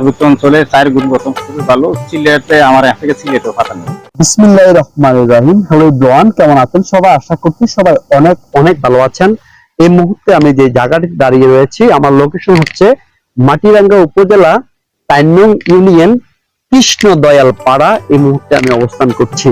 পার্বত্য অঞ্চলে চায়ের গুণগত খুবই ভালো। সিলেটে আমার থেকে সিলেটও পাতা নেই। বিসমিল্লাহির রহমানির রহিম। হ্যালো কেমন আছেন? সবাই আশা করছি সবাই অনেক অনেক ভালো আছেন। এই মুহূর্তে আমি যে জায়গাটিতে দাঁড়িয়ে রয়েছি, আমার লোকেশন হচ্ছে মাটিরাঙ্গা উপজেলা তাইনং ইউনিয়ন কৃষ্ণ দয়াল পাড়া এই মুহূর্তে আমি অবস্থান করছি।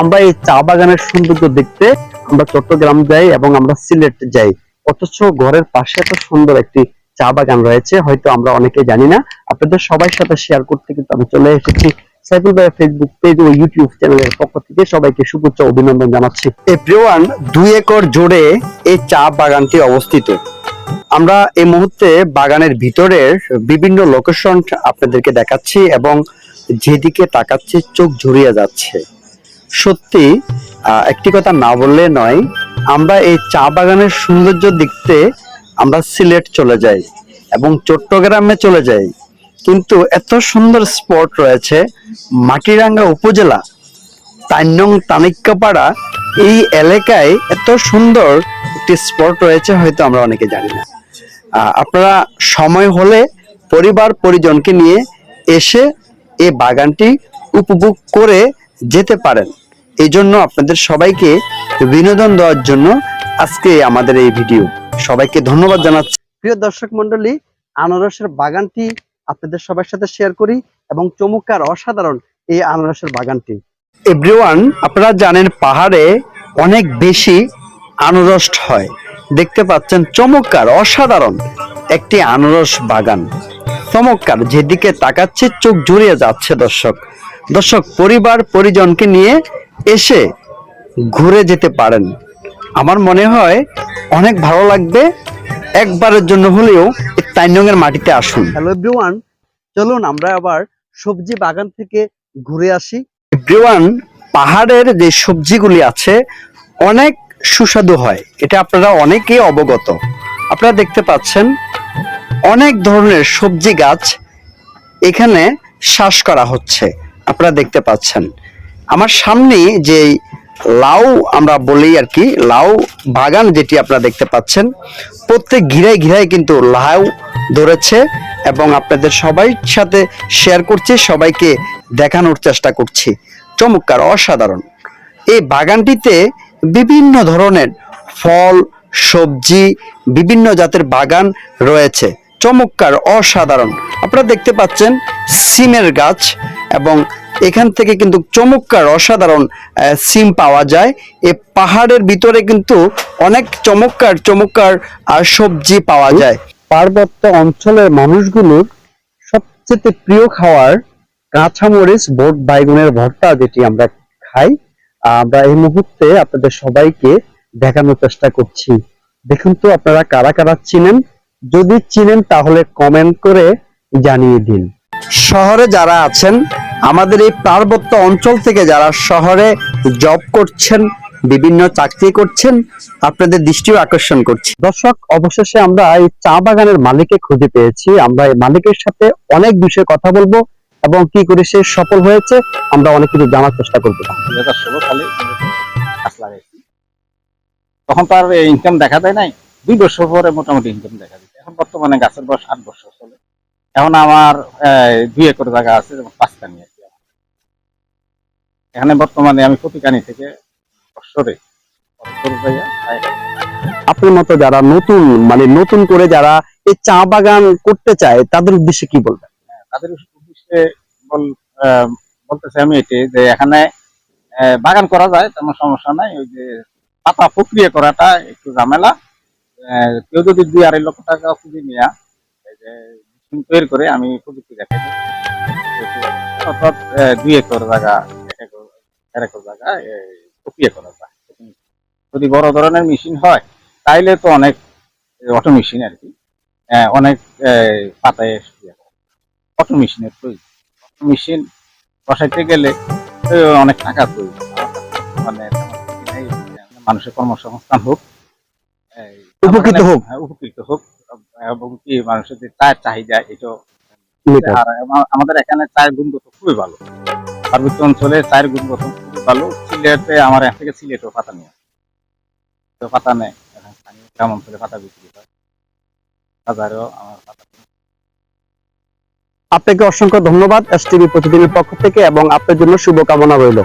আমরা এই চা বাগানের সৌন্দর্য দেখতে আমরা চট্টগ্রাম যাই এবং আমরা সিলেট যাই। অথচ ঘরের পাশে এত সুন্দর একটি চা বাগান রয়েছে, হয়তো আমরা অনেকে জানি না। আপনাদের সবার সাথে শেয়ার করতে কিন্তু আমি চলে এসেছি। সাইফুল ভাইয়ের ফেসবুক পেজ ও ইউটিউব চ্যানেলের পক্ষ থেকে সবাইকে শুভেচ্ছা, অভিনন্দন জানাচ্ছি। এভরিওয়ান দুই একর জুড়ে এই চা বাগানটি অবস্থিত। আমরা এই মুহূর্তে বাগানের ভিতরের বিভিন্ন লোকেশন আপনাদেরকে দেখাচ্ছি এবং যেদিকে তাকাচ্ছি চোখ জুড়িয়ে যাচ্ছে। সত্যি একটি কথা না বললে নয়, আমরা এই চা বাগানের সৌন্দর্য দেখতে আমরা সিলেট চলে যাই এবং চট্টগ্রামে চলে যাই। কিন্তু এত সুন্দর স্পট রয়েছে মাটিরাঙ্গা উপজেলা তান্নং তানিক্কাপাড়া, এই এলাকায় এত সুন্দর একটি স্পট রয়েছে হয়তো আমরা অনেকে জানি না। আপনারা সময় হলে পরিবার পরিজনকে নিয়ে এসে এই বাগানটি উপভোগ করে যেতে পারেন। এই জন্য আপনাদের সবাইকে বিনোদন দেওয়ার জন্য আজকে আমাদের এই ভিডিও। সবাইকে ধন্যবাদ জানাচ্ছি। প্রিয় দর্শক মন্ডলী আনারসের বাগানটি আপনাদের সবার সাথে শেয়ার করি এবং চমৎকার অসাধারণ এই আনারসের বাগানটি। এভরিওয়ান আপনারা জানেন পাহাড়ে অনেক বেশি আনারস হয়। দেখতে পাচ্ছেন চমৎকার অসাধারণ একটি আনারস বাগান। চমৎকার যেদিকে তাকাচ্ছে চোখ জুড়িয়ে যাচ্ছে দর্শক। দর্শক পরিবার পরিজনকে নিয়ে এসে ঘুরে যেতে পারেন। আমার মনে হয় অনেক ভালো লাগবে। একবারের জন্য হলেও তাইনংয়ের মাটিতে আসুন। হ্যালো এভরিওয়ান চলুন আমরা আবার সবজি বাগান থেকে ঘুরে আসি। এভরিওয়ান পাহাড়ের যে সবজিগুলি আছে অনেক সুস্বাদু হয়। এটা আপনারা অনেকেই অবগত। আপনারা দেখতে পাচ্ছেন অনেক ধরনের সবজি গাছ এখানে শ্বাস করা হচ্ছে। আপনারা দেখতে পাচ্ছেন। আমার সামনে যে লাউ আমরা বলি আর কি, লাউ বাগান যেটি আপনারা দেখতে পাচ্ছেন, প্রত্যেক ঘিরায় ঘিরায় কিন্তু লাউ ধরেছে এবং আপনাদের সবাই সাথে শেয়ার করছি, সবাইকে দেখানোর চেষ্টা করছি। চমৎকার, অসাধারণ। এই বাগানটিতে বিভিন্ন ধরনের ফল, সবজি, বিভিন্ন জাতের বাগান রয়েছে। চমৎকার, অসাধারণ। আপনারা দেখতে পাচ্ছেন, সিমের গাছ এবং এখান থেকে কিন্তু চমৎকার অসাধারণ সিম পাওয়া যায়। এই পাহাড়ের ভিতরে কিন্তু অনেক চমৎকার চমৎকার আর সবজি পাওয়া যায়। পার্বত্য অঞ্চলের মানুষগুলোর সবচেয়ে প্রিয় খাওয়ার কাঁচামরিচ বোট বাইগুনের ভর্তা যেটি আমরা খাই। আমরা এই মুহূর্তে আপনাদের সবাইকে দেখানোর চেষ্টা করছি। দেখুন তো আপনারা কারা কারা চিনেন? যদি চিনেন তাহলে কমেন্ট করে জানিয়ে দিন। শহরে যারা আছেন আমাদের এই পার্বত্য অঞ্চল থেকে যারা শহরে জব করছেন বিভিন্ন চাকরি করছেন আপনাদের দৃষ্টিও আকর্ষণ করছি। দর্শক অবশেষে আমরা এই চা বাগানের মালিককে খুঁজে পেয়েছি। আমরা এই মালিকের সাথে অনেক বিষয়ে কথা বলব এবং কি করে সে সফল হয়েছে আমরা অনেক কিছু জানার চেষ্টা করব। তখন তো আর ইনকাম দেখা যায় নাই। দুই বছর পরে মোটামুটি ইনকাম দেখা দিচ্ছে এখন বর্তমানে গাছের বয়স আট বছর চলে। এখন আমার আহ, দুই একর জায়গা আছে কি আমার। এখানে বর্তমানে আমি প্রতিকানি থেকে বছর আপনার মতো যারা নতুন মানে নতুন করে যারা এই চা বাগান করতে চায় তাদের উদ্দেশ্যে কি বলবেন? তাদের উদ্দেশ্যে বলতেছি আমি এটি যে এখানে বাগান করা যায় তেমন সমস্যা নাই। ওই যে পাতা প্রক্রিয়া করাটা একটু ঝামেলা। কেউ যদি দুই আড়াই লক্ষ টাকা পুঁজি নিয়ে যে তৈরি করে আমি প্রযুক্তি দেখাই। অর্থাৎ দুই একর জায়গা প্রক্রিয়া করা যায় যদি বড় ধরনের মেশিন হয় তাইলে তো অনেক অটো মেশিন আর কি অনেক পাতায় অটো মেশিনের প্রয়োজন অটো মেশিন বসাইতে গেলে অনেক টাকা প্রয়োজন মানে। মানুষের কর্মসংস্থান হোক উপকৃত হোক। হ্যাঁ, উপকৃত হোক এবং কি মানুষের যে চাহিদা মেটার। আর আমাদের এখানে চায়ের গুণগত খুবই ভালো। পার্বত্য অঞ্চলে চায়ের গুণগত খুবই ভালো। সিলেটে আমার এখান থেকে সিলেটও পাতা নিয়ে তো পাতা নেয়। এখন স্থানীয় গ্রাম অঞ্চলে পাতা বিক্রি হয়। বাজারেও আমার পাতা আপনাকে অসংখ্য ধন্যবাদ। এস টিভি প্রতিদিনের পক্ষ থেকে এবং আপনার জন্য শুভকামনা রইল।